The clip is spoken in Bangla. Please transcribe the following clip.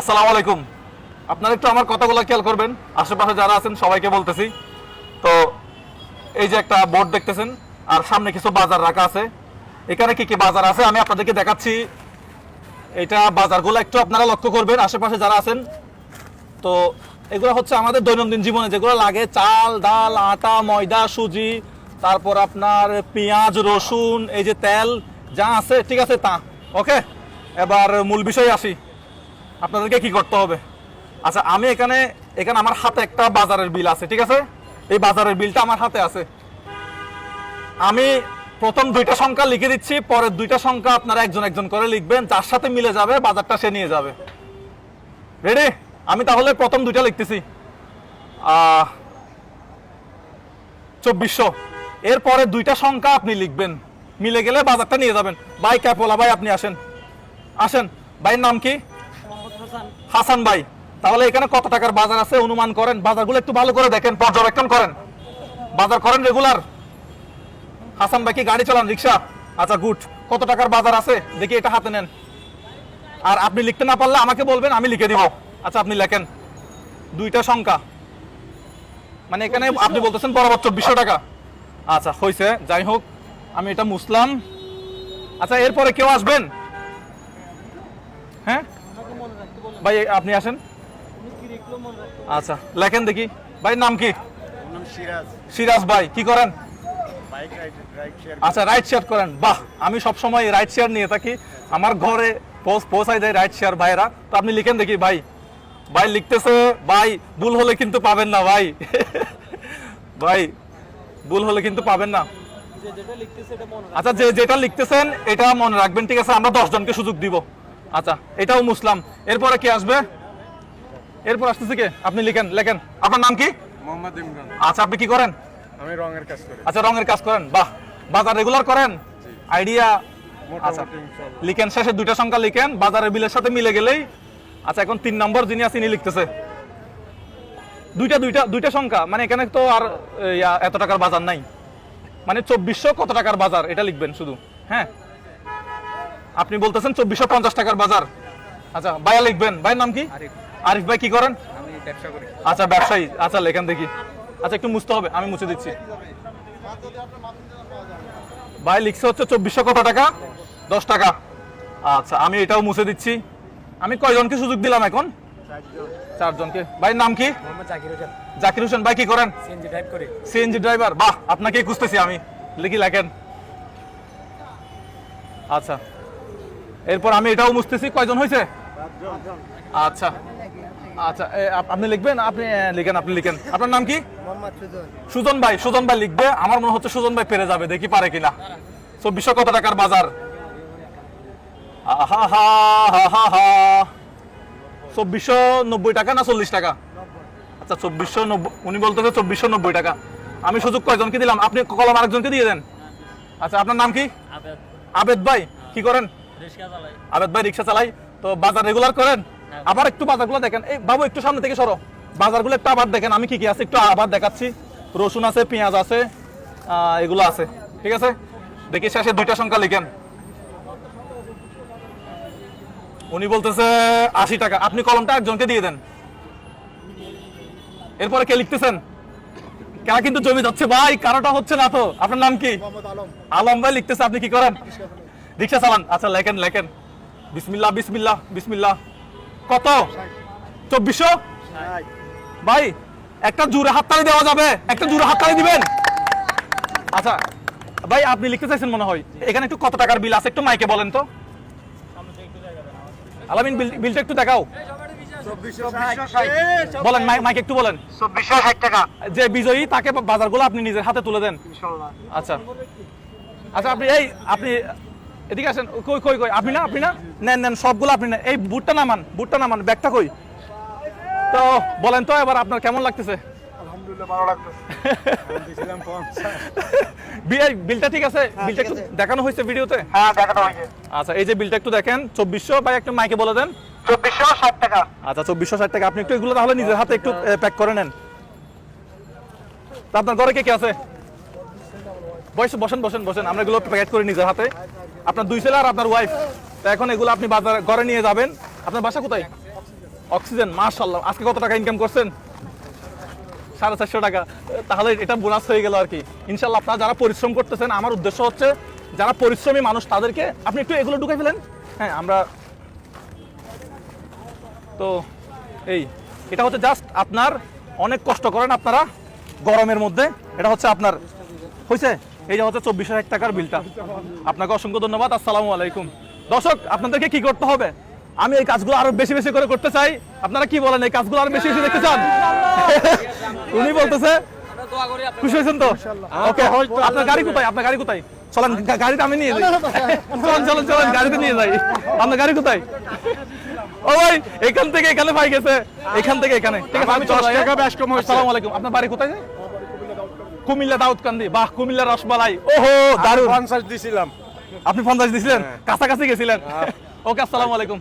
আসসালামু আলাইকুম। আপনারা একটু আমার কথাগুলো খেয়াল করবেন। আশেপাশে যারা আছেন, সবাইকে বলতেছি। তো, এই যে একটা বোর্ড দেখতেছেন, আর সামনে কিছু বাজার রাখা আছে। এখানে কি কি বাজার আছে? আমি আপনাদেরকে দেখাচ্ছি। এটা বাজারগুলো একটু আপনারা লক্ষ্য করবেন, আশেপাশে যারা আছেন। তো, এগুলো হচ্ছে আমাদের দৈনন্দিন জীবনে যেগুলো লাগে, চাল, ডাল, আটা, ময়দা, সুজি, তারপর আপনার পেঁয়াজ, রসুন, এই যে তেল, যা আছে, ঠিক আছে, তা। ওকে? এবার মূল বিষয়ে আসি। আপনাদেরকে কি করতে হবে? আচ্ছা আমি এখানে এখানে আমার হাতে একটা বাজারের বিল আছে, ঠিক আছে? এই বাজারের বিলটা আমার হাতে আছে। আমি প্রথম দুইটা সংখ্যা লিখে দিচ্ছি, পরের দুইটা সংখ্যা আপনারা একজন একজন করে লিখবেন, যার সাথে মিলে যাবে, বাজারটা সে নিয়ে যাবে। রেডি আমি তাহলে প্রথম দুইটা লিখতেছি। চব্বিশশো। এরপরে দুইটা সংখ্যা আপনি লিখবেন। মিলে গেলে বাজারটা নিয়ে যাবেন। ভাই ক্যাপোলা ভাই আপনি আসেন। আসেন। ভাইয়ের নাম কি? হাসান। ভাই, তাহলে এখানে কত টাকার বাজার আছে? অনুমান করেন। বাজারগুলো একটু ভালো করে দেখেন, পর্যবেক্ষণ করেন। বাজার করেন রেগুলার। হাসান ভাই কি গাড়ি চালান? রিক্সা? আচ্ছা গুড। কত টাকার বাজার আছে? দেখি এটা হাতে নেন। আর আপনি লিখতে না পারলে আমাকে বলবেন, আমি লিখে দিব। আচ্ছা আপনি লেখেন। দুইটা সংখ্যা। মানে এখানে আপনি বলতেছেন বরাবর চব্বিশশো টাকা। আচ্ছা হয়েছে যাই হোক, আমি এটা মুসলাম আচ্ছা এরপরে কেউ আসবেন? হ্যাঁ? ভাই আপনি আসেন। আচ্ছা লেখেন দেখি। ভাই নাম কি? সিরাজ। সিরাজ ভাই কি করেন? বাইক রাইড রাইড শেয়ার আচ্ছা রাইট শেয়ার করেন। বাহ আমি সব সময় রাইট শেয়ার নিয়ে থাকি। আমার ঘরে পোস্ট পৌঁছাই দেয় রাইট শেয়ার ভাইরা তো আপনি লিখেন দেখি ভাই। ভাই লিখতেছে ভাই ভুল হলে কিন্তু পাবেন না ভাই। ভাই ভুল হলে কিন্তু পাবেন না। আচ্ছা যে যেটা লিখতেছেন এটা মনে রাখবেন ঠিক আছে? আমরা দশ জনকে সুযোগ দিব। আচ্ছা এটাও মুসলাম। এরপরে কি আসবে? এরপর আসতেছে কে? আপনি লিখেন লেখেন। আপনার নাম কি? মোহাম্মদ ইমরান। আচ্ছা আপনি কি করেন? আমি রঙের কাজ করি। আচ্ছা রঙের কাজ করেন। বাহ বাজার রেগুলার করেন? আইডিয়া? আচ্ছা লিখেন শেষে দুইটা সংখ্যা লিখেন বাজারের বিলের সাথে মিলে গেলেই। আচ্ছা এখন তিন নম্বর যিনি আছে ইনি লিখতেছে। দুইটা দুইটা দুইটা সংখ্যা মানে এখানে তো আর এত টাকার বাজার নাই। মানে চব্বিশশো কত টাকার বাজার এটা লিখবেন শুধু। হ্যাঁ? আপনি বলতেছেন চব্বিশশো পঞ্চাশ টাকার বাজার। আচ্ছা ভাইয়া লিখবেন। ভাইয়ের নাম কি? আরিফ। ভাই কি করেন? আচ্ছা ব্যবসায়ী। আচ্ছা লেখেন দেখি। আচ্ছা একটু মুছতে হবে আমি মুছে দিচ্ছি। ভাই লিখছে হচ্ছে চব্বিশশো কত টাকা? দশ টাকা। আচ্ছা আমি এটাও মুছে দিচ্ছি। আমি কয়জনকে সুযোগ দিলাম এখন? চারজনকে। ভাই নাম কি? জাকির হোসেন। ভাই কি করেন? CNG CNG driver. বাহ আপনাকে খুঁজতেছি আমি। লিখি লেখেন। আচ্ছা। এরপর আমি এটাও মুছতেছি। কয়জন হয়েছে? আচ্ছা। আচ্ছা আপনি লিখবেন? আপনি লিখেন আপনি লিখেন। আপনার নাম কি? সুজন। সুজন ভাই সুজন ভাই লিখবে। আমার মনে হচ্ছে সুজন ভাই পেরে যাবে দেখি পারে কিনা। চব্বিশশো কত টাকার বাজার। আহা হা হা হা হা। চব্বিশশো নব্বই টাকা না চল্লিশ টাকা? আচ্ছা চব্বিশশো নব্বই উনি বলতেছে চব্বিশশো নব্বই টাকা। আমি সুযোগ কয়জনকে দিলাম? আপনি কলম আরেকজনকে দিয়ে দেন। আচ্ছা আপনার নাম কি? আবেদ ভাই কি করেন? আবেদ ভাই রিক্সা চালাই। তো বাজার রেগুলার করেন? আবার একটু বাজারগুলো দেখেন। এই বাবু একটু সামনে থেকে সরো। বাজারগুলো একটু আবার দেখেন। আমি কি কি আছে একটু আবার দেখাচ্ছি। রসুন আছে পেঁয়াজ আছে এগুলো আছে। ঠিক আছে? দেখি শেষে দুইটা সংখ্যা লিখেন। উনি বলতেছে আশি টাকা। আপনি কলমটা একজনকে দিয়ে দেন। এরপরে কে লিখতেছেন? কেনা কিন্তু জমি যাচ্ছে? ভাই কারোটা হচ্ছে না তো। আপনার নাম কি? আলম। আলম ভাই লিখতেছে আপনি কি করেন? রিক্সা চালান। আচ্ছা লেখেন লেখেন। বিসমিল্লাহ বিসমিল্লাহ বিসমিল্লাহ। কত? চব্বিশশো? ভাই একটা জোরে হাততালি দেওয়া যাবে। একটা জোরে হাততালি দিবেন। আচ্ছা ভাই আপনি লিখতে চাইছেন মনে হয়। এখানে একটু কত টাকার বিল আছে? একটু মাইকে বলেন তো। আলামিন বিলটা একটু দেখাও। বলেন মাই- মাইকে একটু বলেন। টাকা যে বিজয়ী তাকে বাজারগুলো আপনি নিজের হাতে তুলে দেন। আচ্ছা। আচ্ছা আপনি এই আপনি এদিকে আসেন কই কই কই আপনি না আপনি না? নেন নেন সবগুলো আপনি নেন। এই বুটটা নামান বুটটা নামান ব্যাগটা কই? তো বলেন তো এবার আপনার কেমন লাগতেছে? বিলটা ঠিক আছে? বিলটা একটু দেখানো হয়েছে ভিডিওতে? হ্যাঁ হয়েছে। আচ্ছা এই যে বিলটা একটু দেখেন চব্বিশশো বা একটু মাইকে বলে দেন। চব্বিশশো ষাট টাকা। আচ্ছা চব্বিশশো ষাট টাকা। আপনি একটু এগুলো তাহলে নিজের হাতে একটু প্যাক করে নেন। তা আপনার ঘরে কে কে আছে? বসে বসেন বসেন বসেন। আমরা এগুলো প্যাকেট করে নিজের হাতে। আপনার দুই ছেলে আর আপনার ওয়াইফ তা এখন এগুলো আপনি বাজার ঘরে নিয়ে যাবেন। আপনার বাসা কোথায়? অক্সিজেন মাশাল্লাহ আজকে কত টাকা ইনকাম করছেন? সাড়ে চারশো টাকা। তাহলে এটা বোনাস হয়ে গেল আর কি। ইনশাল্লাহ আপনারা যারা পরিশ্রম করতেছেন, আমার উদ্দেশ্য হচ্ছে, যারা পরিশ্রমী মানুষ, তাদেরকে আপনি একটু এগুলো ঢুকে ফেলেন। হ্যাঁ আমরা তো এই, এটা হচ্ছে জাস্ট আপনার অনেক কষ্ট করেন আপনারা গরমের মধ্যে। এটা হচ্ছে আপনার হয়েছে এই যে হচ্ছে চব্বিশ হাজার টাকার বিলটা। আপনাকে অসংখ্য ধন্যবাদ আসসালামু আলাইকুম। দর্শক আপনাদেরকে কি করতে হবে? আমি এই কাজগুলো আরও বেশি বেশি করে করতে চাই। আপনারা কি বলেন এই কাজগুলো আরও বেশি বেশি দেখতে চান? উনি বলতেছে খুশি হয়েছেন তো? ওকে আপনার গাড়ি কোথায়? আপনার গাড়ি কোথায়? চলেন গাড়িটা আমি নিয়ে যাই। চলেন চলেন চলেন গাড়িতে নিয়ে যাই। আপনার গাড়ি কোথায়? ও ভাই এখান থেকে এখানে ভাই গেছে। এখান থেকে এখানে। ঠিক আছে আমি দশ টাকা? কম আসসালামু আলাইকুম। আপনার বাড়ি কোথায়? যায় কুমিল্লা দাউদকান্দি বাহ কুমিল্লা রসমালাই। ওহো দারুণ পঞ্চাশ দিছিলাম। আপনি পঞ্চাশ দিছিলেন? কাছাকাছি গেছিলেন? ওকে আসসালামু আলাইকুম।